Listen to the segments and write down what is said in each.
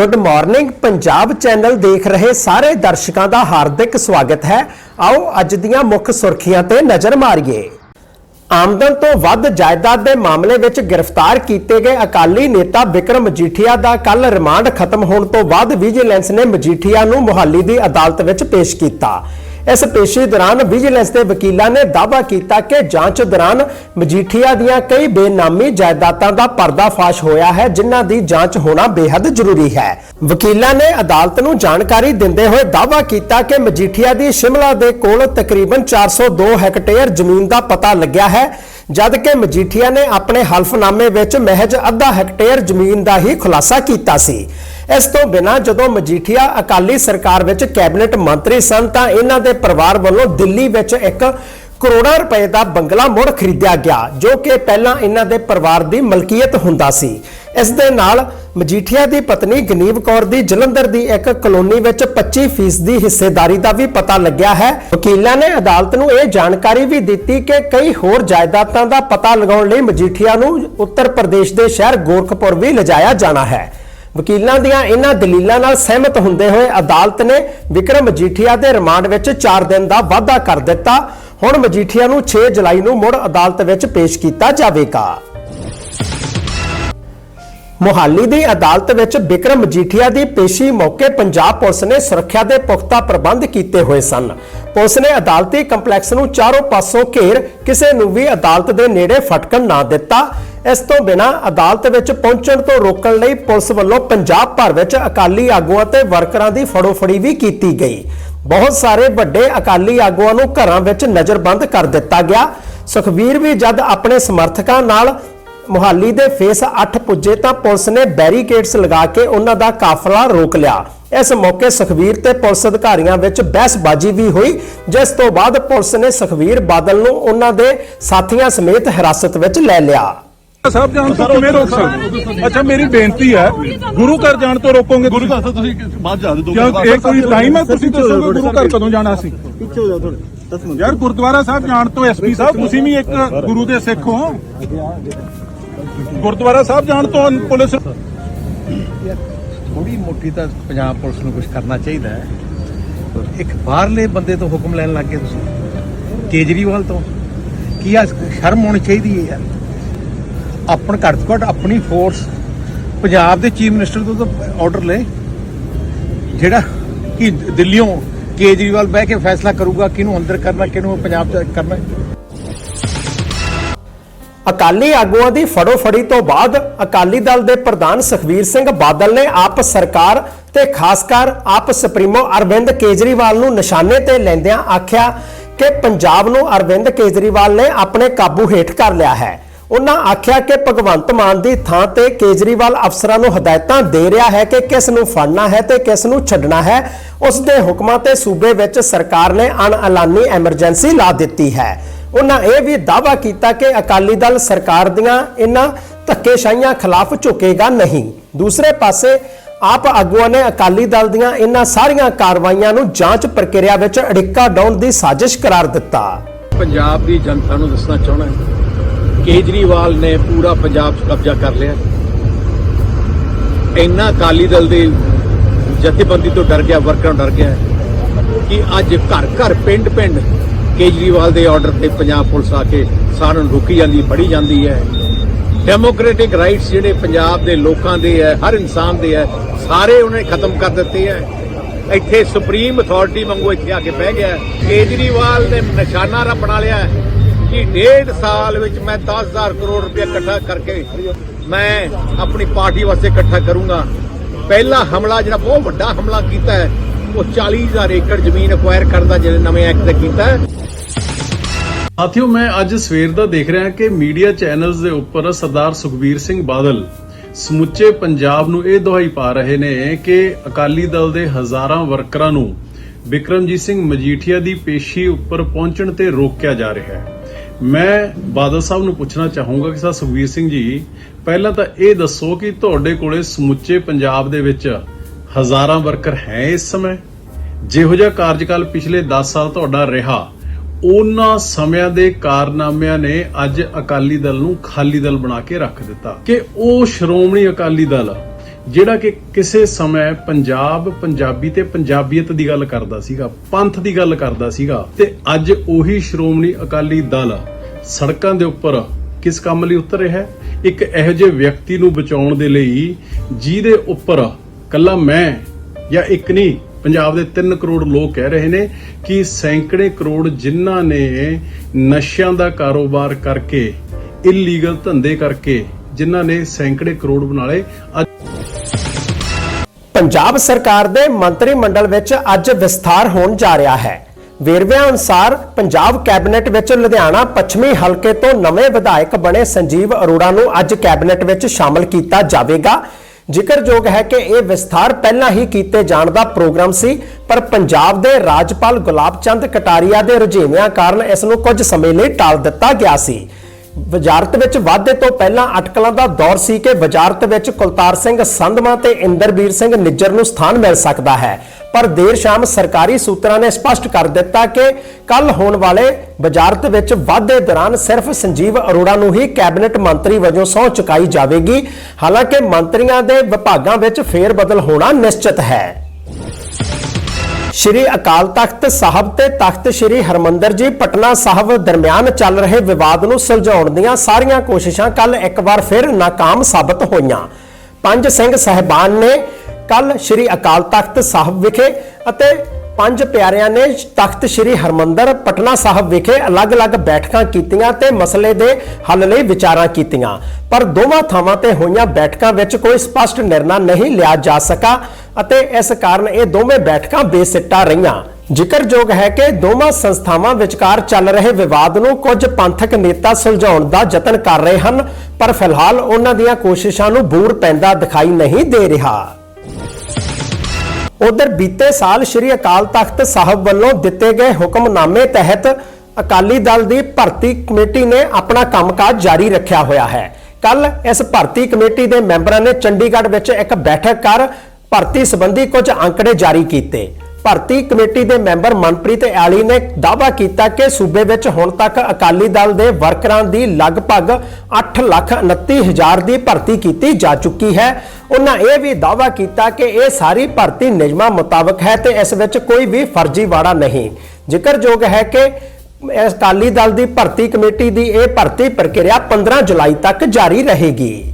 Good morning Punjab channel ਦੇਖ ਰਹੇ ਸਾਰੇ ਦਰਸ਼ਕਾਂ ਦਾ ਹਾਰਦਿਕ ਸਵਾਗਤ ਹੈ। ਆਓ ਅੱਜ ਦੀਆਂ ਮੁੱਖ ਸੁਰਖੀਆਂ ਤੇ ਨਜ਼ਰ ਮਾਰੀਏ। ਆਮਦਨ ਤੋਂ ਵੱਧ ਜਾਇਦਾਦ ਦੇ ਮਾਮਲੇ ਵਿੱਚ ਗ੍ਰਿਫਤਾਰ ਕੀਤੇ ਗਏ ਅਕਾਲੀ ਨੇਤਾ ਵਿਕਰਮ ਮਜੀਠੀਆ ਦਾ ਕੱਲ ਰਿਮਾਂਡ ਖਤਮ ਹੋਣ ਤੋਂ ਬਾਅਦ ਵਿਜੀਲੈਂਸ ਨੇ ਮਜੀਠੀਆ ਨੂੰ ਮੁਹਾਲੀ ਦੀ ਅਦਾਲਤ ਵਿੱਚ ਪੇਸ਼ ਕੀਤਾ। ਇਸ ਪੇਸ਼ੀ ਦੌਰਾਨ ਵਿਜੀਲੈਂਸ ਦੇ ਵਕੀਲਾਂ ਨੇ ਦਾਅਵਾ ਕੀਤਾ ਕਿ ਜਾਂਚ ਦੌਰਾਨ ਮਜੀਠੀਆ ਦੀਆਂ ਕਈ ਬੇਨਾਮੀ ਜਾਇਦਾਦਾਂ ਦਾ ਪਰਦਾਫਾਸ਼ ਹੋਇਆ ਹੈ, ਜਿਨ੍ਹਾਂ ਦੀ ਜਾਂਚ ਹੋਣਾ ਬੇहद ਜ਼ਰੂਰੀ ਹੈ। ਵਕੀਲਾਂ ਨੇ ਅਦਾਲਤ ਨੂੰ ਜਾਣਕਾਰੀ ਦਿੰਦੇ ਹੋਏ ਦਾਅਵਾ ਕੀਤਾ ਕਿ ਮਜੀਠੀਆ ਦੀ ਸ਼ਿਮਲਾ ਦੇ ਕੋਲ ਤਕਰੀਬਨ 402 ਹੈਕਟੇਅਰ ਜ਼ਮੀਨ ਦਾ ਪਤਾ ਲੱਗਿਆ ਹੈ, ਜਦ ਕਿ ਮਜੀਠੀਆ ਨੇ ਆਪਣੇ ਹਲਫਨਾਮੇ ਵਿੱਚ ਮਹਿਜ ਅੱਧਾ ਹੈਕਟੇਅਰ ਜ਼ਮੀਨ ਦਾ ਹੀ ਖੁਲਾਸਾ ਕੀਤਾ ਸੀ। ਇਸ ਤੋਂ ਬਿਨਾਂ ਜਦੋਂ ਮਜੀਠੀਆ ਅਕਾਲੀ ਸਰਕਾਰ ਵਿੱਚ ਕੈਬਨਿਟ ਮੰਤਰੀ ਸਨ ਤਾਂ ਇਹਨਾਂ ਦੇ ਪਰਿਵਾਰ ਵੱਲੋਂ ਦਿੱਲੀ ਵਿੱਚ ਇੱਕ ਕਰੋੜਾਂ ਰੁਪਏ ਦਾ ਬੰਗਲਾ ਮੁੜ ਖਰੀਦਿਆ ਗਿਆ, ਜੋ ਕਿ ਪਹਿਲਾਂ ਇਹਨਾਂ ਦੇ ਪਰਿਵਾਰ ਦੀ ਮਲਕੀਅਤ ਹੁੰਦਾ ਸੀ। ਇਸ ਦੇ ਨਾਲ ਮਜੀਠੀਆ ਦੀ ਪਤਨੀ ਗਨੀਵ ਕੌਰ ਦੀ ਜਲੰਧਰ ਦੀ ਇੱਕ ਕਲੋਨੀ ਵਿੱਚ 25% ਦੀ ਹਿੱਸੇਦਾਰੀ ਦਾ ਵੀ ਪਤਾ ਲੱਗਿਆ ਹੈ। ਵਕੀਲਾਂ ਨੇ ਅਦਾਲਤ ਨੂੰ ਇਹ ਜਾਣਕਾਰੀ ਵੀ ਦਿੱਤੀ ਕਿ ਕਈ ਹੋਰ ਜਾਇਦਾਦਾਂ ਦਾ ਪਤਾ ਲਗਾਉਣ ਲਈ ਮਜੀਠੀਆ ਨੂੰ ਉੱਤਰ ਪ੍ਰਦੇਸ਼ ਦੇ ਸ਼ਹਿਰ ਗੋਰਖਪੁਰ ਵੀ ਲਿਜਾਇਆ ਜਾਣਾ ਹੈ। ਵਕੀਲਾਂ ਦੀਆਂ ਇਹਨਾਂ ਦਲੀਲਾਂ ਨਾਲ ਸਹਿਮਤ ਹੁੰਦੇ ਹੋਏ ਅਦਾਲਤ ਨੇ ਵਿਕਰਮ ਮਜੀਠੀਆ ਦੇ ਰਿਮਾਂਡ ਵਿੱਚ 4 ਦਿਨ ਦਾ ਵਾਅਦਾ ਕਰ ਦਿੱਤਾ। ਹੁਣ ਮਜੀਠੀਆ ਨੂੰ 6 ਜੁਲਾਈ ਨੂੰ ਮੁੜ ਅਦਾਲਤ ਵਿੱਚ ਪੇਸ਼ ਕੀਤਾ ਜਾਵੇਗਾ। ਮੁਹਾਲੀ ਦੀ ਅਦਾਲਤ ਵਿੱਚ ਵਿਕਰਮ ਮਜੀਠੀਆ ਦੀ ਪੇਸ਼ੀ ਮੌਕੇ ਪੰਜਾਬ ਪੁਲਿਸ ਨੇ ਸੁਰੱਖਿਆ ਦੇ ਪੁਖਤਾ ਪ੍ਰਬੰਧ ਕੀਤੇ ਹੋਏ ਸਨ। ਪੁਲਿਸ ਨੇ ਅਦਾਲਤੀ ਕੰਪਲੈਕਸ ਨੂੰ ਚਾਰੋਂ ਪਾਸੋਂ ਘੇਰ ਕਿਸੇ ਨੂੰ ਵੀ ਅਦਾਲਤ ਦੇ ਨੇੜੇ ਫਟਕਣ ਨਾ ਦਿੱਤਾ। ਇਸ ਤੋਂ ਬਿਨਾਂ ਅਦਾਲਤ ਵਿੱਚ ਪਹੁੰਚਣ ਤੋਂ ਰੋਕਣ ਲਈ ਪੁਲਿਸ ਵੱਲੋਂ ਪੰਜਾਬ ਭਰ ਵਿੱਚ ਅਕਾਲੀ ਆਗੂਆਂ ਤੇ ਵਰਕਰਾਂ ਦੀ ਫੜੋਫੜੀ ਵੀ ਕੀਤੀ ਗਈ। ਬਹੁਤ ਸਾਰੇ ਵੱਡੇ ਅਕਾਲੀ ਆਗੂਆਂ ਨੂੰ ਘਰਾਂ ਵਿੱਚ ਨਜ਼ਰਬੰਦ ਕਰ ਦਿੱਤਾ ਗਿਆ। ਸੁਖਵੀਰ ਵੀ ਜਦ ਆਪਣੇ ਸਮਰਥਕਾਂ ਨਾਲ ਮੁਹਾਲੀ ਦੇ ਫੇਸ 8 ਪੁੱਜੇ ਤਾਂ ਪੁਲਿਸ ਨੇ ਬੈਰੀਕੇਡਸ ਲਗਾ ਕੇ ਉਹਨਾਂ ਦਾ ਕਾਫਲਾ ਰੋਕ ਲਿਆ। ਇਸ ਮੌਕੇ ਸੁਖਵੀਰ ਤੇ ਪੁਲਿਸ ਅਧਿਕਾਰੀਆਂ ਵਿੱਚ ਬਹਿਸਬਾਜ਼ੀ ਵੀ ਹੋਈ, ਜਿਸ ਤੋਂ ਬਾਅਦ ਪੁਲਿਸ ਨੇ ਸੁਖਵੀਰ ਬਾਦਲ ਨੂੰ ਉਹਨਾਂ ਦੇ ਸਾਥੀਆਂ ਸਮੇਤ ਹਿਰਾਸਤ ਵਿੱਚ ਲੈ ਲਿਆ। ਸਾਹਿਬ ਜਾਣ ਤੋਂ ਕਿਵੇਂ ਰੋਕ ਸਕਦੇ? ਅੱਛਾ ਮੇਰੀ ਬੇਨਤੀ ਹੈ ਗੁਰੂ ਘਰ ਜਾਣ ਤੋਂ ਰੋਕੋਗੇ ਗੁਰੂ ਘਰ ਤੋਂ ਤੁਸੀਂ ਬਾਅਦ ਜਾ ਦਿਓ ਕਿਉਂ? ਇਹ ਕੋਈ ਟਾਈਮ ਹੈ ਤੁਸੀਂ ਦੱਸੋਗੇ ਗੁਰੂ ਘਰ ਕਦੋਂ ਜਾਣਾ ਸੀ? ਪਿੱਛੇ ਹੋ ਜਾਓ ਥੋੜੇ 10 ਮਿੰਟ। ਯਾਰ ਗੁਰਦੁਆਰਾ ਸਾਹਿਬ ਜਾਣ ਤੋਂ ਐਸਪੀ ਸਾਹਿਬ ਤੁਸੀਂ ਵੀ ਇੱਕ ਗੁਰੂ ਦੇ ਸਿੱਖ ਹੋ। ਗੁਰਦੁਆਰਾ ਸਾਹਿਬ ਜਾਣ ਤੋਂ ਪੁਲਿਸ ਥੋੜੀ ਮੋਟੀ ਤਾਂ ਪੰਜਾਬ ਪੁਲਿਸ ਨੂੰ ਕੁਝ ਕਰਨਾ ਚਾਹੀਦਾ ਹੈ। ਇੱਕ ਬਾਹਰਲੇ ਬੰਦੇ ਤੋਂ ਹੁਕਮ ਲੈਣ ਲੱਗ ਗਏ ਤੁਸੀਂ। ਕੇਜਰੀਵਾਲ ਤੋਂ। ਕੀ ਆ ਸ਼ਰਮ ਹੋਣੀ ਚਾਹੀਦੀ ਹੈ ਯਾਰ? ਆਪਣ ਘੱਟ ਤੋਂ ਘੱਟ ਆਪਣੀ ਫੋਰਸ ਪੰਜਾਬ ਦੇ ਚੀਫ ਮਿਨਿਸਟਰ ਤੋਂ ਤਾਂ ਆਰਡਰ ਲੈ ਜਿਹੜਾ ਕਿ ਦਿੱਲੀੋਂ ਕੇਜਰੀਵਾਲ ਬਹਿ ਕੇ ਫੈਸਲਾ ਕਰੂਗਾ, ਕਿਹਨੂੰ ਅੰਦਰ ਕਰਨਾ, ਕਿਹਨੂੰ ਪੰਜਾਬ ਚ ਕਰਨਾ। ਅਕਾਲੀ ਆਗੂਆਂ ਦੀ ਫੜੋਫੜੀ ਤੋਂ ਬਾਅਦ ਅਕਾਲੀ ਦਲ ਦੇ ਪ੍ਰਧਾਨ ਸੁਖਵੀਰ ਸਿੰਘ ਬਾਦਲ ਨੇ ਆਪ ਸਰਕਾਰ ਤੇ ਖਾਸ ਕਰ ਆਪ ਸੁਪਰੀਮੋ ਅਰਵਿੰਦ ਕੇਜਰੀਵਾਲ ਨੂੰ ਨਿਸ਼ਾਨੇ ਤੇ ਲੈਂਦਿਆਂ ਆਖਿਆ ਕਿ ਪੰਜਾਬ ਨੂੰ ਅਰਵਿੰਦ ਕੇਜਰੀਵਾਲ ਨੇ ਆਪਣੇ ਕਾਬੂ ਹੇਠ ਕਰ ਲਿਆ ਹੈ। ਉਹਨਾਂ ਆਖਿਆ ਕਿ ਭਗਵੰਤ ਮਾਨ ਦੀ ਥਾਂ ਤੇ ਕੇਜਰੀਵਾਲ ਅਫਸਰਾਂ ਨੂੰ ਹਦਾਇਤਾਂ ਦੇ ਰਿਹਾ ਹੈ ਕਿ ਕਿਸ ਨੂੰ ਫੜਨਾ ਹੈ ਤੇ ਕਿਸ ਨੂੰ ਛੱਡਣਾ ਹੈ, ਉਸ ਦੇ ਹੁਕਮਾਂ ਤੇ ਸੂਬੇ ਵਿੱਚ ਸਰਕਾਰ ਨੇ ਅਣਐਲਾਨੀ ਐਮਰਜੈਂਸੀ ਲਾ ਦਿੱਤੀ ਹੈ। ਉਹਨਾਂ ਇਹ ਵੀ ਦਾਅਵਾ ਕੀਤਾ ਕਿ ਅਕਾਲੀ ਦਲ ਸਰਕਾਰ ਦੀਆਂ ਇਹਨਾਂ ਧੱਕੇਸ਼ਾਹੀਆਂ ਖਿਲਾਫ ਝੁਕੇਗਾ ਨਹੀਂ। ਦੂਸਰੇ ਪਾਸੇ, ਆਪ ਆਗੂਆਂ ਨੇ ਅਕਾਲੀ ਦਲ ਦੀਆਂ ਇਹਨਾਂ ਸਾਰੀਆਂ ਕਾਰਵਾਈਆਂ ਨੂੰ ਜਾਂਚ ਪ੍ਰਕਿਰਿਆ ਵਿੱਚ ਅੜਿੱਕਾ ਡਾਉਣ ਦੀ ਸਾਜ਼ਿਸ਼ ਕਰਾਰ ਦਿੱਤਾ। ਪੰਜਾਬ ਦੀ ਜਨਤਾ ਨੂੰ ਦੱਸਣਾ ਚਾਹੁੰਦਾ ਹੈ। ਕੇਜਰੀਵਾਲ ਨੇ ਪੂਰਾ ਪੰਜਾਬ 'ਚ ਕਬਜ਼ਾ ਕਰ ਲਿਆ। ਇੰਨਾ ਅਕਾਲੀ ਦਲ ਦੇ ਜਥੇਬੰਦੀ ਤੋਂ ਡਰ ਗਿਆ, ਵਰਕਰਾਂ ਡਰ ਗਿਆ ਕਿ ਅੱਜ ਘਰ ਘਰ, ਪਿੰਡ ਪਿੰਡ ਕੇਜਰੀਵਾਲ ਦੇ ਆਰਡਰ ਤੇ ਪੰਜਾਬ ਪੁਲਿਸ ਆ ਕੇ ਸਾਰਿਆਂ ਨੂੰ ਰੋਕੀ ਜਾਂਦੀ, ਫੜੀ ਜਾਂਦੀ ਹੈ। ਡੈਮੋਕ੍ਰੈਟਿਕ ਰਾਈਟਸ ਜਿਹੜੇ ਪੰਜਾਬ ਦੇ ਲੋਕਾਂ ਦੇ ਹੈ, ਹਰ ਇਨਸਾਨ ਦੇ ਹੈ, ਸਾਰੇ ਉਹਨੇ ਖਤਮ ਕਰ ਦਿੱਤੇ ਹੈ। ਇੱਥੇ ਸੁਪਰੀਮ ਅਥਾਰਟੀ ਵਾਂਗੂ ਇੱਥੇ ਆ ਕੇ ਬਹਿ ਗਿਆ। ਕੇਜਰੀਵਾਲ ਨੇ ਨਿਸ਼ਾਨਾ ਰ ਬਣਾ ਲਿਆ। ਕਿ ਡੇਢ ਸਾਲ ਵਿੱਚ ਮੈਂ 10000 ਕਰੋੜ ਰੁਪਏ ਇਕੱਠਾ ਕਰਕੇ ਮੈਂ ਆਪਣੀ ਪਾਰਟੀ ਵਾਸਤੇ ਇਕੱਠਾ ਕਰੂੰਗਾ। ਪਹਿਲਾ ਹਮਲਾ ਜਿਹੜਾ ਬਹੁਤ ਵੱਡਾ ਹਮਲਾ ਕੀਤਾ ਹੈ, ਉਹ 40000 ਏਕੜ ਜ਼ਮੀਨ ਅਕਵਾਇਰ ਕਰਨ ਦਾ ਜਿਹੜੇ ਨਵੇਂ ਐਕਟ ਤੇ ਕੀਤਾ ਹੈ। ਸਾਥੀਓ, ਮੈਂ ਅੱਜ ਸਵੇਰ ਦਾ ਦੇਖ ਰਿਹਾ ਕਿ ਮੀਡੀਆ ਚੈਨਲਸ ਦੇ ਉੱਪਰ ਸਰਦਾਰ ਸੁਖਬੀਰ ਸਿੰਘ ਬਾਦਲ ਸਮੁੱਚੇ ਪੰਜਾਬ ਨੂੰ ਇਹ ਦੁਹਾਈ ਪਾ ਰਹੇ ਨੇ ਕਿ ਅਕਾਲੀ ਦਲ ਦੇ ਹਜ਼ਾਰਾਂ ਵਰਕਰਾਂ ਨੂੰ ਬਿਕਰਮਜੀਤ ਸਿੰਘ ਮਜੀਠੀਆ ਦੀ ਪੇਸ਼ੀ ਉੱਪਰ ਪਹੁੰਚਣ ਤੇ ਰੋਕਿਆ ਜਾ ਰਿਹਾ ਹੈ। ਮੈਂ ਬਾਦਲ ਸਾਹਿਬ ਨੂੰ ਪੁੱਛਣਾ ਚਾਹੂੰਗਾ ਕਿ ਸਰ ਸੁਖਬੀਰ ਸਿੰਘ ਜੀ, ਪਹਿਲਾਂ ਤਾਂ ਇਹ ਦੱਸੋ ਕਿ ਤੁਹਾਡੇ ਕੋਲੇ ਸਮੁੱਚੇ ਪੰਜਾਬ ਦੇ ਵਿੱਚ ਹਜ਼ਾਰਾਂ ਵਰਕਰ ਹੈ ਇਸ ਸਮੇਂ? ਜਿਹੋ ਜਿਹਾ ਕਾਰਜਕਾਲ ਪਿਛਲੇ 10 ਸਾਲ ਤੁਹਾਡਾ ਰਿਹਾ, ਉਹਨਾਂ ਸਮਿਆਂ ਦੇ ਕਾਰਨਾਮਿਆਂ ਨੇ ਅੱਜ ਅਕਾਲੀ ਦਲ ਨੂੰ ਖਾਲੀ ਦਲ ਬਣਾ ਕੇ ਰੱਖ ਦਿੱਤਾ। ਕਿ ਉਹ ਸ਼੍ਰੋਮਣੀ ਅਕਾਲੀ ਦਲ ਜਿਹੜਾ ਕਿ ਕਿਸੇ ਸਮੇਂ ਪੰਜਾਬ, ਪੰਜਾਬੀ ਤੇ ਪੰਜਾਬੀਅਤ ਦੀ ਗੱਲ ਕਰਦਾ ਸੀਗਾ, ਪੰਥ ਦੀ ਗੱਲ ਕਰਦਾ ਸੀਗਾ, ਤੇ ਅੱਜ ਉਹੀ ਸ਼੍ਰੋਮਣੀ ਅਕਾਲੀ ਦਲ ਸੜਕਾਂ ਦੇ ਉੱਪਰ ਕਿਸ ਕੰਮ ਲਈ ਉਤਰ ਰਿਹਾ? ਹੈ ਇੱਕ ਇਹੋ ਜਿਹੇ ਵਿਅਕਤੀ ਨੂੰ ਬਚਾਉਣ ਦੇ ਲਈ ਜਿਹਦੇ ਉੱਪਰ ਕੱਲਾ ਮੈਂ ਜਾਂ ਇੱਕ ਨਹੀਂ, ਪੰਜਾਬ ਦੇ 3 ਕਰੋੜ ਲੋਕ ਕਹਿ ਰਹੇ ਨੇ ਕਿ ਸੈਂਕੜੇ ਕਰੋੜ ਜਿਨ੍ਹਾਂ ਨੇ ਨਸ਼ਿਆਂ ਦਾ ਕਾਰੋਬਾਰ ਕਰਕੇ ਇਲੀਗਲ ਧੰਦੇ ਕਰਕੇ ਜਿਨ੍ਹਾਂ ਨੇ ਸੈਂਕੜੇ ਕਰੋੜ ਬਣਾ ਲਏ ਅੱਜ ਪੰਜਾਬ ਸਰਕਾਰ ਦੇ ਮੰਤਰੀ ਮੰਡਲ ਵਿੱਚ ਅੱਜ ਵਿਸਥਾਰ ਹੋਣ ਜਾ ਰਿਹਾ ਹੈ। ਵੇਰਵਿਆਂ ਅਨੁਸਾਰ ਪੰਜਾਬ ਕੈਬਨਿਟ ਵਿੱਚ ਲੁਧਿਆਣਾ ਪੱਛਮੀ ਹਲਕੇ ਤੋਂ ਨਵੇਂ ਵਿਧਾਇਕ ਬਣੇ ਸੰਜੀਵ ਅਰੋੜਾ ਨੂੰ ਅੱਜ ਕੈਬਨਿਟ ਵਿੱਚ ਸ਼ਾਮਲ ਕੀਤਾ ਜਾਵੇਗਾ। ਜ਼ਿਕਰਯੋਗ ਹੈ ਕਿ ਇਹ ਵਿਸਥਾਰ ਪਹਿਲਾਂ ਹੀ ਕੀਤੇ ਜਾਣ ਦਾ ਪ੍ਰੋਗਰਾਮ ਸੀ, ਪਰ ਪੰਜਾਬ ਦੇ ਰਾਜਪਾਲ ਗੁਲਾਬ ਚੰਦ ਕਟਾਰੀਆ ਦੇ ਰੁਝੇਵਿਆਂ ਕਾਰਨ ਇਸ ਨੂੰ ਕੁਝ ਸਮੇਂ ਲਈ ਟਾਲ ਦਿੱਤਾ ਗਿਆ ਸੀ। ਵਜ਼ਾਰਤ ਵਿੱਚ ਵਾਧੇ ਤੋਂ ਪਹਿਲਾਂ ਅਟਕਲਾਂ ਦਾ ਦੌਰ ਸੀ ਕਿ ਵਜ਼ਾਰਤ ਵਿੱਚ ਕੁਲਤਾਰ ਸਿੰਘ ਸੰਧਮਾ ਤੇ ਇੰਦਰਬੀਰ ਸਿੰਘ ਨਿੱਜਰ ਨੂੰ ਸਥਾਨ ਮਿਲ ਸਕਦਾ ਹੈ। ਪਰ ਦੇਰ ਸ਼ਾਮ ਸਰਕਾਰੀ ਸੂਤਰਾਂ ਨੇ ਸਪਸ਼ਟ ਕਰ ਦਿੱਤਾ ਕਿ ਕੱਲ ਹੋਣ ਵਾਲੇ ਵਜ਼ਾਰਤ ਵਿੱਚ ਵਾਧੇ ਦੌਰਾਨ ਸਿਰਫ ਸੰਜੀਵ ਅਰੋੜਾ ਨੂੰ ਹੀ ਕੈਬਨਿਟ ਮੰਤਰੀ ਵਜੋਂ ਸਹੁੰ ਚੁਕਾਈ ਜਾਵੇਗੀ। ਹਾਲਾਂਕਿ ਮੰਤਰੀਆਂ ਦੇ ਵਿਭਾਗਾਂ ਵਿੱਚ ਫੇਰ ਬਦਲ ਹੋਣਾ ਨਿਸ਼ਚਿਤ ਹੈ। ਸ਼੍ਰੀ ਅਕਾਲ ਤਖਤ ਸਾਹਿਬ ਤੇ ਤਖਤ ਸ਼੍ਰੀ ਹਰਮੰਦਰ ਜੀ ਪਟਨਾ ਸਾਹਿਬ ਦਰਮਿਆਨ ਚੱਲ ਰਹੇ ਵਿਵਾਦ ਨੂੰ ਸੁਲਝਾਉਣ ਦੀਆਂ ਸਾਰੀਆਂ ਕੋਸ਼ਿਸ਼ਾਂ ਕੱਲ ਇੱਕ ਵਾਰ ਫਿਰ ਨਾਕਾਮ ਸਾਬਤ ਹੋਈਆਂ। ਪੰਜ ਸਿੰਘ ਸਹਿਬਾਨ ਨੇ ਕੱਲ ਸ਼੍ਰੀ ਅਕਾਲ ਤਖਤ ਸਾਹਿਬ ਵਿਖੇ ਅਤੇ ਪੰਜ ਪਿਆਰਿਆਂ ਨੇ ਤਖਤ ਸ਼੍ਰੀ ਹਰਮੰਦਰ ਪਟਨਾ ਸਾਹਿਬ ਵਿਖੇ ਅਲੱਗ-ਅਲੱਗ ਬੈਠਕਾਂ ਕੀਤੀਆਂ ਤੇ ਮਸਲੇ ਦੇ ਹੱਲ ਲਈ ਵਿਚਾਰਾਂ ਕੀਤੀਆਂ। ਪਰ ਦੋਵਾਂ ਥਾਵਾਂ ਤੇ ਹੋਈਆਂ ਬੈਠਕਾਂ ਵਿੱਚ ਕੋਈ ਸਪਸ਼ਟ ਨਿਰਣਾ ਨਹੀਂ ਲਿਆ ਜਾ ਸਕਾ ਅਤੇ ਇਸ ਕਾਰਨ ਇਹ ਦੋਵੇਂ ਬੈਠਕਾਂ ਬੇਸਿੱਟਾ ਰਹੀਆਂ। ਜ਼ਿਕਰਯੋਗ ਹੈ ਕਿ ਦੋਵਾਂ ਸੰਸਥਾਵਾਂ ਵਿਚਕਾਰ ਚੱਲ ਰਹੇ ਵਿਵਾਦ ਨੂੰ ਕੁਝ ਪੰਥਕ ਨੇਤਾ ਸੁਲਝਾਉਣ ਦਾ ਯਤਨ ਕਰ ਰਹੇ ਹਨ, ਪਰ ਫਿਲਹਾਲ ਉਹਨਾਂ ਦੀਆਂ ਕੋਸ਼ਿਸ਼ਾਂ ਨੂੰ ਬੂਰ ਪੈਂਦਾ ਦਿਖਾਈ ਨਹੀਂ ਦੇ ਰਿਹਾ। ਉਧਰ ਬੀਤੇ ਸਾਲ ਸ੍ਰੀ ਅਕਾਲ ਤਖਤ ਸਾਹਿਬ ਵੱਲੋਂ ਦਿੱਤੇ ਗਏ ਹੁਕਮਨਾਮੇ ਤਹਿਤ ਅਕਾਲੀ ਦਲ ਦੀ ਭਰਤੀ ਕਮੇਟੀ ਨੇ ਆਪਣਾ ਕੰਮਕਾਜ ਜਾਰੀ ਰੱਖਿਆ ਹੋਇਆ ਹੈ। ਕੱਲ ਇਸ ਭਰਤੀ ਕਮੇਟੀ ਦੇ ਮੈਂਬਰਾਂ ਨੇ ਚੰਡੀਗੜ੍ਹ ਵਿੱਚ ਇੱਕ ਬੈਠਕ ਕਰ ਭਰਤੀ ਸੰਬੰਧੀ ਕੁਝ ਅੰਕੜੇ ਜਾਰੀ ਕੀਤੇ। ਭਰਤੀ ਕਮੇਟੀ ਦੇ ਮੈਂਬਰ ਮਨਪ੍ਰੀਤ ਐਲੀ ਨੇ ਦਾਅਵਾ ਕੀਤਾ ਕਿ ਸੂਬੇ ਵਿੱਚ ਹੁਣ ਤੱਕ ਅਕਾਲੀ ਦਲ ਦੇ ਵਰਕਰਾਂ ਦੀ ਲਗਭਗ 8 ਲੱਖ 29 ਹਜ਼ਾਰ ਦੀ ਭਰਤੀ ਕੀਤੀ ਜਾ ਚੁੱਕੀ ਹੈ। ਉਹਨਾਂ ਇਹ ਵੀ ਦਾਅਵਾ ਕੀਤਾ ਕਿ ਇਹ ਸਾਰੀ ਭਰਤੀ ਨਿਯਮਾਂ ਮੁਤਾਬਕ ਹੈ ਤੇ ਇਸ ਵਿੱਚ ਕੋਈ ਵੀ ਫਰਜ਼ੀਵਾੜਾ ਨਹੀਂ। ਜ਼ਿਕਰਯੋਗ ਹੈ ਕਿ ਅਕਾਲੀ ਦਲ ਦੀ ਭਰਤੀ ਕਮੇਟੀ ਦੀ ਇਹ ਭਰਤੀ ਪ੍ਰਕਿਰਿਆ 15 ਜੁਲਾਈ ਤੱਕ ਜਾਰੀ ਰਹੇਗੀ।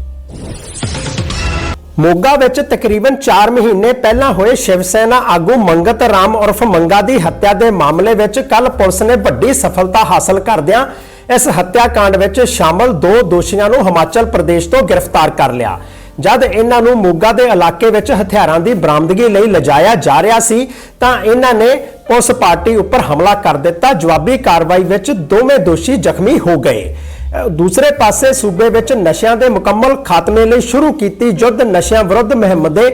ਮੋਗਾ ਵਿੱਚ ਤਕਰੀਬਨ 4 ਮਹੀਨੇ ਪਹਿਲਾਂ ਹੋਏ ਸ਼ਿਵ ਸੈਨਾ ਆਗੂ ਮੰਗਤ ਰਾਮ ਉਰਫ ਮੰਗਾ ਦੀ ਹੱਤਿਆ ਦੇ ਮਾਮਲੇ ਵਿੱਚ ਕੱਲ ਪੁਲਿਸ ਨੇ ਵੱਡੀ ਸਫਲਤਾ ਹਾਸਲ ਕਰਦਿਆਂ ਇਸ ਹੱਤਿਆਕਾਂਡ ਵਿੱਚ ਸ਼ਾਮਲ ਦੋ ਦੋਸ਼ੀਆਂ ਨੂੰ ਹਿਮਾਚਲ ਪ੍ਰਦੇਸ਼ ਤੋਂ ਗ੍ਰਿਫਤਾਰ ਕਰ ਲਿਆ। ਜਦ ਇਹਨਾਂ ਨੂੰ ਮੋਗਾ ਦੇ ਇਲਾਕੇ ਵਿੱਚ ਹਥਿਆਰਾਂ ਦੀ ਬਰਾਮਦਗੀ ਲਈ ਲਿਜਾਇਆ ਜਾ ਰਿਹਾ ਸੀ, ਤਾਂ ਇਹਨਾਂ ਨੇ ਪੁਲਿਸ ਪਾਰਟੀ ਉੱਪਰ ਹਮਲਾ ਕਰ ਦਿੱਤਾ। ਜਵਾਬੀ ਕਾਰਵਾਈ ਵਿੱਚ ਦੋਵੇਂ ਦੋਸ਼ੀ ਜ਼ਖਮੀ ਹੋ ਗਏ। ਦੂਸਰੇ ਪਾਸੇ ਸੂਬੇ ਵਿੱਚ ਨਸ਼ਿਆਂ ਦੇ ਮੁਕੰਮਲ ਖਾਤਮੇ ਲਈ ਸ਼ੁਰੂ ਕੀਤੀ ਯੁੱਧ ਨਸ਼ਿਆਂ ਵਿਰੁੱਧ ਮੁਹਿੰਮ ਦੇ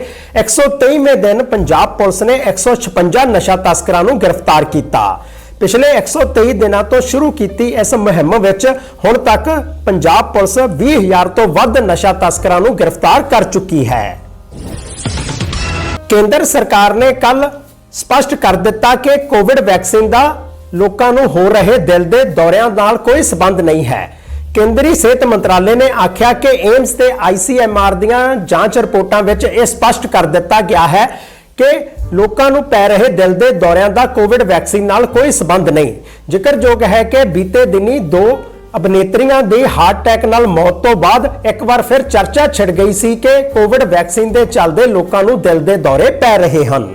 123ਵੇਂ ਦਿਨ ਪੰਜਾਬ ਪੁਲਿਸ ਨੇ 156 ਨਸ਼ਾ ਤਸਕਰਾਂ ਨੂੰ ਗ੍ਰਿਫਤਾਰ ਕੀਤਾ। ਪਿਛਲੇ 123 ਦਿਨਾਂ ਤੋਂ ਸ਼ੁਰੂ ਕੀਤੀ ਇਸ ਮੁਹਿੰਮ ਵਿੱਚ ਹੁਣ ਤੱਕ ਪੰਜਾਬ ਪੁਲਿਸ 20000 ਤੋਂ ਵੱਧ ਨਸ਼ਾ ਤਸਕਰਾਂ ਨੂੰ ਗ੍ਰਿਫਤਾਰ ਕਰ ਚੁੱਕੀ ਹੈ। ਕੇਂਦਰ ਸਰਕਾਰ ਨੇ ਕੱਲ ਸਪਸ਼ਟ ਕਰ ਦਿੱਤਾ ਕਿ ਕੋਵਿਡ ਵੈਕਸੀਨ ਦਾ ਲੋਕਾਂ ਨੂੰ ਹੋ ਰਹੇ ਦਿਲ ਦੇ ਦੌਰਿਆਂ ਨਾਲ ਕੋਈ ਸਬੰਧ ਨਹੀਂ ਹੈ। ਕੇਂਦਰੀ ਸਿਹਤ ਮੰਤਰਾਲੇ ਨੇ ਆਖਿਆ ਕਿ ਏਮਸ ਤੇ ਆਈਸੀਐਮਆਰ ਦੀਆਂ ਜਾਂਚ ਰਿਪੋਰਟਾਂ ਵਿੱਚ ਇਹ ਸਪਸ਼ਟ ਕਰ ਦਿੱਤਾ ਗਿਆ ਹੈ ਕਿ ਲੋਕਾਂ ਨੂੰ ਪੈ ਰਹੇ ਦਿਲ ਦੇ ਦੌਰਿਆਂ ਦਾ ਕੋਵਿਡ ਵੈਕਸੀਨ ਨਾਲ ਕੋਈ ਸਬੰਧ ਨਹੀਂ। ਜ਼ਿਕਰਯੋਗ ਹੈ ਕਿ ਬੀਤੇ ਦਿਨੀ ਦੋ ਅਭਿਨੇਤਰੀਆਂ ਦੀ ਹਾਰਟ ਅਟੈਕ ਨਾਲ ਮੌਤ ਤੋਂ ਬਾਅਦ ਇੱਕ ਵਾਰ ਫਿਰ ਚਰਚਾ ਛਿੜ ਗਈ ਸੀ ਕਿ ਕੋਵਿਡ ਵੈਕਸੀਨ ਦੇ ਚੱਲਦੇ ਲੋਕਾਂ ਨੂੰ ਦਿਲ ਦੇ ਦੌਰੇ ਪੈ ਰਹੇ ਹਨ।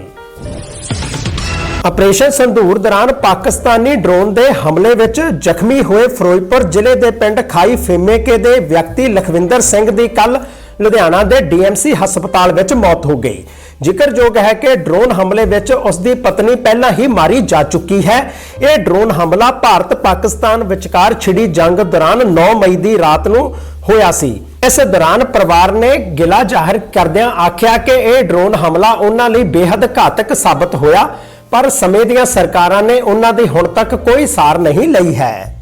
ਆਪਰੇਸ਼ਨ ਸੰਧੂਰ ਦੌਰਾਨ ਪਾਕਿਸਤਾਨੀ ਡਰੋਨ ਦੇ ਹਮਲੇ ਵਿੱਚ ਜ਼ਖਮੀ ਹੋਏ ਫਿਰੋਜ਼ਪੁਰ ਜ਼ਿਲ੍ਹੇ ਦੇ ਪਿੰਡ ਖਾਈ ਫੇਮੇਕੇ ਦੇ ਵਿਅਕਤੀ ਲਖਵਿੰਦਰ ਸਿੰਘ ਦੀ ਕੱਲ ਲੁਧਿਆਣਾ ਦੇ ਡੀਐਮਸੀ ਹਸਪਤਾਲ ਵਿੱਚ ਮੌਤ ਹੋ ਗਈ। ਜ਼ਿਕਰਯੋਗ ਹੈ ਕਿ ਡਰੋਨ ਹਮਲੇ ਵਿੱਚ ਉਸ ਦੀ ਪਤਨੀ ਪਹਿਲਾਂ ਹੀ ਮਾਰੀ ਜਾ ਚੁੱਕੀ ਹੈ। ਇਹ ਡਰੋਨ ਹਮਲਾ ਭਾਰਤ ਪਾਕਿਸਤਾਨ ਵਿਚਕਾਰ ਛਿੜੀ ਜੰਗ ਦੌਰਾਨ 9 ਮਈ ਦੀ ਰਾਤ ਨੂੰ ਹੋਇਆ ਸੀ। ਇਸ ਦੌਰਾਨ ਪਰਿਵਾਰ ਨੇ ਗਿਲਾ ਜ਼ਾਹਿਰ ਕਰਦਿਆਂ ਆਖਿਆ ਕਿ ਇਹ ਡਰੋਨ ਹਮਲਾ ਉਹਨਾਂ ਲਈ ਬੇहद ਘਾਤਕ ਸਾਬਤ ਹੋਇਆ। ਪਰ ਸਮੇਂ ਦੀਆਂ ਸਰਕਾਰਾਂ ਨੇ ਉਹਨਾਂ ਦੀ ਹੁਣ ਤੱਕ ਕੋਈ ਸਾਰ ਨਹੀਂ ਲਈ ਹੈ।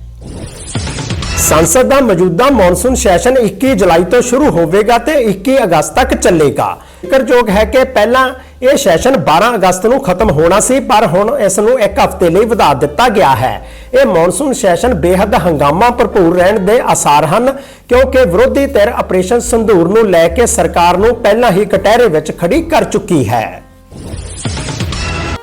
ਸੰਸਦ ਦਾ ਮੌਜੂਦਾ ਮੌਨਸੂਨ ਸੈਸ਼ਨ 21 ਜੁਲਾਈ ਤੋਂ ਸ਼ੁਰੂ ਹੋਵੇਗਾ ਤੇ 21 ਅਗਸਤ ਤੱਕ ਚੱਲੇਗਾ। ਜ਼ਿਕਰਯੋਗ ਹੈ ਕਿ ਪਹਿਲਾਂ ਇਹ ਸੈਸ਼ਨ 12 ਅਗਸਤ ਨੂੰ ਖਤਮ ਹੋਣਾ ਸੀ, ਪਰ ਹੁਣ ਇਸ ਨੂੰ ਇੱਕ ਹਫ਼ਤੇ ਲਈ ਵਧਾ ਦਿੱਤਾ ਗਿਆ ਹੈ। ਇਹ ਮੌਨਸੂਨ ਸੈਸ਼ਨ ਬੇਹੱਦ ਹੰਗਾਮਾ ਭਰਪੂਰ ਰਹਿਣ ਦੇ ਆਸਾਰ ਹਨ, ਕਿਉਂਕਿ ਵਿਰੋਧੀ ਧਿਰ ਆਪਰੇਸ਼ਨ ਸੰਧੂਰ ਨੂੰ ਲੈ ਕੇ ਸਰਕਾਰ ਨੂੰ ਪਹਿਲਾਂ ਹੀ ਕਟਹਿਰੇ ਵਿੱਚ ਖੜੀ ਕਰ ਚੁੱਕੀ ਹੈ।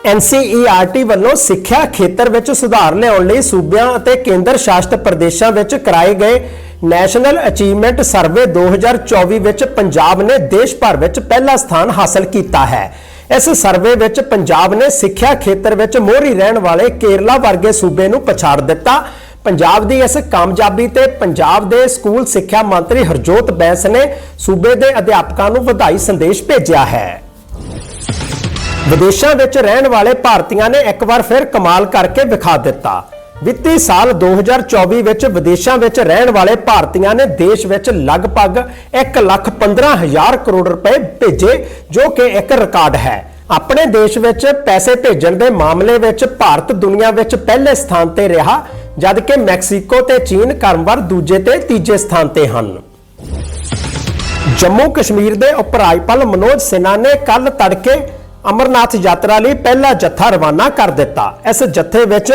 NCERT ਵੱਲੋਂ ਸਿੱਖਿਆ ਖੇਤਰ ਵਿੱਚ ਸੁਧਾਰ ਲਿਆਉਣ ਲਈ ਸੂਬਿਆਂ ਅਤੇ ਕੇਂਦਰ ਸ਼ਾਸਿਤ ਪ੍ਰਦੇਸ਼ਾਂ ਵਿੱਚ ਕਰਾਏ ਗਏ ਨੈਸ਼ਨਲ ਅਚੀਵਮੈਂਟ ਸਰਵੇ 2024 ਵਿੱਚ ਪੰਜਾਬ ਨੇ ਦੇਸ਼ ਭਰ ਵਿੱਚ ਪਹਿਲਾ ਸਥਾਨ ਹਾਸਲ ਕੀਤਾ ਹੈ। ਇਸ ਸਰਵੇ ਵਿੱਚ ਪੰਜਾਬ ਨੇ ਸਿੱਖਿਆ ਖੇਤਰ ਵਿੱਚ ਮੋਹਰੀ ਰਹਿਣ ਵਾਲੇ ਕੇਰਲਾ ਵਰਗੇ ਸੂਬੇ ਨੂੰ ਪਛਾੜ ਦਿੱਤਾ। ਪੰਜਾਬ ਦੀ ਇਸ ਕਾਮਯਾਬੀ ਤੇ ਪੰਜਾਬ ਦੇ ਸਕੂਲ ਸਿੱਖਿਆ ਮੰਤਰੀ ਹਰਜੋਤ ਬੈਂਸ ਨੇ ਸੂਬੇ ਦੇ ਅਧਿਆਪਕਾਂ ਨੂੰ ਵਧਾਈ ਸੰਦੇਸ਼ ਭੇਜਿਆ ਹੈ। ਵਿਦੇਸ਼ਾਂ ਵਿੱਚ ਰਹਿਣ ਵਾਲੇ ਭਾਰਤੀਆਂ ਨੇ ਇੱਕ ਵਾਰ ਫਿਰ ਕਮਾਲ ਕਰਕੇ ਵਿਖਾ ਦਿੱਤਾ। ਵਿੱਤੀ ਸਾਲ 2024 ਵਿੱਚ ਵਿਦੇਸ਼ਾਂ ਵਿੱਚ ਰਹਿਣ ਵਾਲੇ ਭਾਰਤੀਆਂ ਨੇ ਦੇਸ਼ ਵਿੱਚ ਲਗਭਗ 1,15,000 ਕਰੋੜ ਰੁਪਏ ਭੇਜੇ ਜੋ ਕਿ ਇੱਕ ਰਿਕਾਰਡ ਹੈ। ਆਪਣੇ ਦੇਸ਼ ਵਿੱਚ ਪੈਸੇ ਭੇਜਣ ਦੇ ਮਾਮਲੇ ਵਿੱਚ ਭਾਰਤ ਦੁਨੀਆ ਵਿੱਚ ਪਹਿਲੇ ਸਥਾਨ ਤੇ ਰਿਹਾ ਜਦਕਿ ਮੈਕਸੀਕੋ ਤੇ ਚੀਨ ਕ੍ਰਮਵਾਰ ਦੂਜੇ ਤੇ ਤੀਜੇ ਸਥਾਨ ਤੇ ਹਨ। ਜੰਮੂ ਕਸ਼ਮੀਰ ਦੇ ਉਪ ਰਾਜਪਾਲ ਮਨੋਜ ਸਿਨਹਾ ਨੇ ਕੱਲ ਤੜਕੇ ਅਮਰਨਾਥ ਯਾਤਰਾ ਲਈ ਪਹਿਲਾ ਜੱਥਾ ਰਵਾਨਾ ਕਰ ਦਿੱਤਾ। ਇਸ ਜੱਥੇ ਵਿੱਚ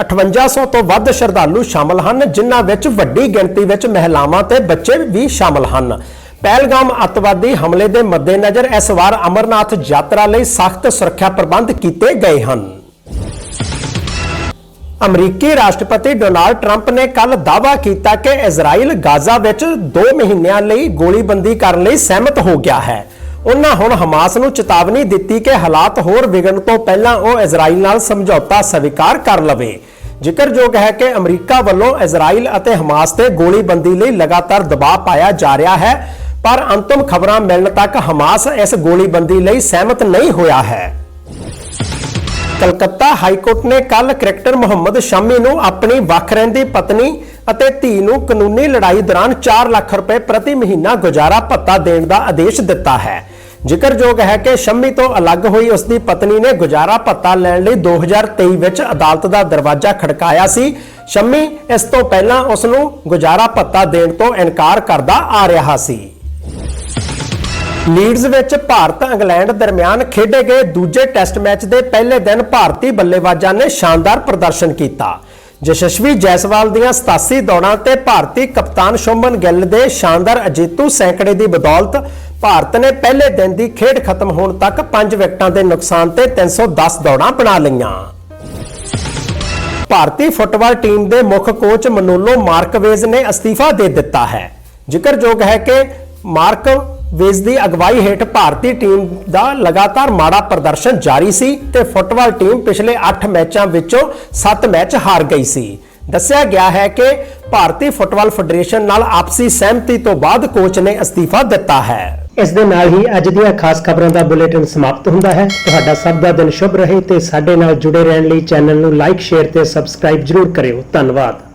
5800 ਤੋਂ ਵੱਧ ਸ਼ਰਧਾਲੂ ਸ਼ਾਮਲ ਹਨ, ਜਿਨ੍ਹਾਂ ਵਿੱਚ ਵੱਡੀ ਗਿਣਤੀ ਵਿੱਚ ਮਹਿਲਾਵਾਂ ਤੇ ਬੱਚੇ ਵੀ ਸ਼ਾਮਲ ਹਨ। ਪਹਿਲਗਾਮ ਅੱਤਵਾਦੀ ਹਮਲੇ ਦੇ ਮੱਦੇਨਜ਼ਰ ਇਸ ਵਾਰ ਅਮਰਨਾਥ ਯਾਤਰਾ ਲਈ ਸਖਤ ਸੁਰੱਖਿਆ ਪ੍ਰਬੰਧ ਕੀਤੇ ਗਏ ਹਨ। ਅਮਰੀਕੀ ਰਾਸ਼ਟਰਪਤੀ ਡੋਨਾਲਡ ਟਰੰਪ ਨੇ ਕੱਲ ਦਾਅਵਾ ਕੀਤਾ ਕਿ ਇਜ਼ਰਾਈਲ ਗਾਜ਼ਾ ਵਿੱਚ 2 ਮਹੀਨਿਆਂ ਲਈ ਗੋਲੀਬੰਦੀ ਕਰਨ ਲਈ ਸਹਿਮਤ ਹੋ ਗਿਆ ਹੈ। ਉਹਨਾਂ ਹੁਣ ਹਮਾਸ ਨੂੰ ਚੇਤਾਵਨੀ ਦਿੱਤੀ ਕਿ ਹਾਲਾਤ ਹੋਰ ਵਿਗੜਨ ਤੋਂ ਪਹਿਲਾਂ ਉਹ ਇਜ਼ਰਾਈਲ ਨਾਲ ਸਮਝੌਤਾ ਸਵੀਕਾਰ ਕਰ ਲਵੇ। ਜ਼ਿਕਰਯੋਗ ਹੈ ਕਿ ਅਮਰੀਕਾ ਵੱਲੋਂ ਇਜ਼ਰਾਈਲ ਅਤੇ ਹਮਾਸ ਤੇ ਗੋਲੀਬੰਦੀ ਲਈ ਲਗਾਤਾਰ ਦਬਾਅ ਪਾਇਆ ਜਾ ਰਿਹਾ ਹੈ, ਪਰ ਅੰਤਮ ਖਬਰਾਂ ਮਿਲਣ ਤੱਕ ਹਮਾਸ ਇਸ ਗੋਲੀਬੰਦੀ ਲਈ ਸਹਿਮਤ ਨਹੀਂ ਹੋਇਆ ਹੈ। ਕਲਕੱਤਾ ਹਾਈ ਕੋਰਟ ਨੇ ਕੱਲ ਕ੍ਰਿਕਟਰ ਮੁਹੰਮਦ ਸ਼ਾਮੀ ਨੂੰ ਆਪਣੀ ਵੱਖ ਰਹਿੰਦੀ ਪਤਨੀ ਅਤੇ ਧੀ ਨੂੰ ਕਾਨੂੰਨੀ ਲੜਾਈ ਦੌਰਾਨ 4 ਲੱਖ ਰੁਪਏ ਪ੍ਰਤੀ ਮਹੀਨਾ ਗੁਜ਼ਾਰਾ ਭੱਤਾ ਦੇਣ ਦਾ ਆਦੇਸ਼ ਦਿੱਤਾ ਹੈ। ਜ਼ਿਕਰਯੋਗ ਹੈ ਕਿ ਸ਼ੰਮੀ ਤੋਂ ਅਲੱਗ ਹੋਈ ਉਸ ਦੀ ਪਤਨੀ ਨੇ ਗੁਜ਼ਾਰਾ ਭੱਤਾ ਲੈਣ ਲਈ 2023 ਵਿੱਚ ਅਦਾਲਤ ਦਾ ਦਰਵਾਜ਼ਾ ਖੜਕਾਇਆ ਸੀ। ਸ਼ੰਮੀ ਇਸ ਤੋਂ ਪਹਿਲਾਂ ਉਸ ਨੂੰ ਗੁਜ਼ਾਰਾ ਭੱਤਾ ਦੇਣ ਤੋਂ ਇਨਕਾਰ ਕਰਦਾ ਆ ਰਿਹਾ ਸੀ। ਲੀਡਜ਼ ਵਿੱਚ ਭਾਰਤ ਇੰਗਲੈਂਡ ਦਰਮਿਆਨ ਖੇਡੇ ਗਏ ਦੂਜੇ ਟੈਸਟ ਮੈਚ ਦੇ ਪਹਿਲੇ ਦਿਨ ਭਾਰਤੀ ਬੱਲੇਬਾਜ਼ਾਂ ਨੇ ਸ਼ਾਨਦਾਰ ਪ੍ਰਦਰਸ਼ਨ ਕੀਤਾ। ਯਸ਼ਸਵੀ ਜੈਸਵਾਲ ਦੀਆਂ 87 ਦੌੜਾਂ ਤੇ ਭਾਰਤੀ ਕਪਤਾਨ ਸ਼ੁਭਮਨ ਗਿੱਲ ਦੇ ਸ਼ਾਨਦਾਰ ਅਜੀਤੂ ਸੈਂਕੜੇ ਦੀ ਬਦੌਲਤ ਭਾਰਤ ਨੇ ਪਹਿਲੇ ਦਿਨ ਦੀ ਖੇਡ ਖਤਮ ਹੋਣ ਤੱਕ 5 ਵਿਕਟਾਂ ਦੇ ਨੁਕਸਾਨ ਤੇ 310 ਦੌੜਾਂ ਬਣਾ ਲਈਆਂ। ਭਾਰਤੀ ਫੁੱਟਬਾਲ ਟੀਮ ਦੇ ਮੁੱਖ ਕੋਚ ਮਨੋਲੋ ਮਾਰਕਵੇਜ਼ ਨੇ ਅਸਤੀਫਾ ਦੇ ਦਿੱਤਾ ਹੈ। ਜ਼ਿਕਰਯੋਗ ਹੈ ਕਿ ਮਾਰਕ ਵੇਜ਼ ਦੀ ਅਗਵਾਈ ਹੇਠ ਭਾਰਤੀ ਟੀਮ ਦਾ ਲਗਾਤਾਰ ਮਾੜਾ ਪ੍ਰਦਰਸ਼ਨ ਜਾਰੀ ਸੀ ਤੇ ਫੁੱਟਬਾਲ ਟੀਮ ਪਿਛਲੇ 8 ਮੈਚਾਂ ਵਿੱਚੋਂ 7 ਮੈਚ ਹਾਰ ਗਈ ਸੀ। ਦੱਸਿਆ ਗਿਆ ਹੈ ਕਿ ਭਾਰਤੀ ਫੁੱਟਬਾਲ ਫੈਡਰੇਸ਼ਨ ਨਾਲ ਆਪਸੀ ਸਹਿਮਤੀ ਤੋਂ ਬਾਅਦ ਕੋਚ ਨੇ ਅਸਤੀਫਾ ਦਿੱਤਾ ਹੈ। ਇਸ ਦੇ ਨਾਲ ਹੀ ਅੱਜ ਦੀਆਂ ਖਾਸ ਖਬਰਾਂ ਦਾ ਬੁਲੇਟਿਨ ਸਮਾਪਤ ਹੁੰਦਾ ਹੈ। ਤੁਹਾਡਾ ਸਭ ਦਾ ਦਿਨ ਸ਼ੁਭ ਰਹੇ ਤੇ ਸਾਡੇ ਨਾਲ ਜੁੜੇ ਰਹਿਣ ਲਈ ਚੈਨਲ ਨੂੰ ਲਾਈਕ, ਸ਼ੇਅਰ ਤੇ ਸਬਸਕ੍ਰਾਈਬ ਜਰੂਰ ਕਰਿਓ। ਧੰਨਵਾਦ।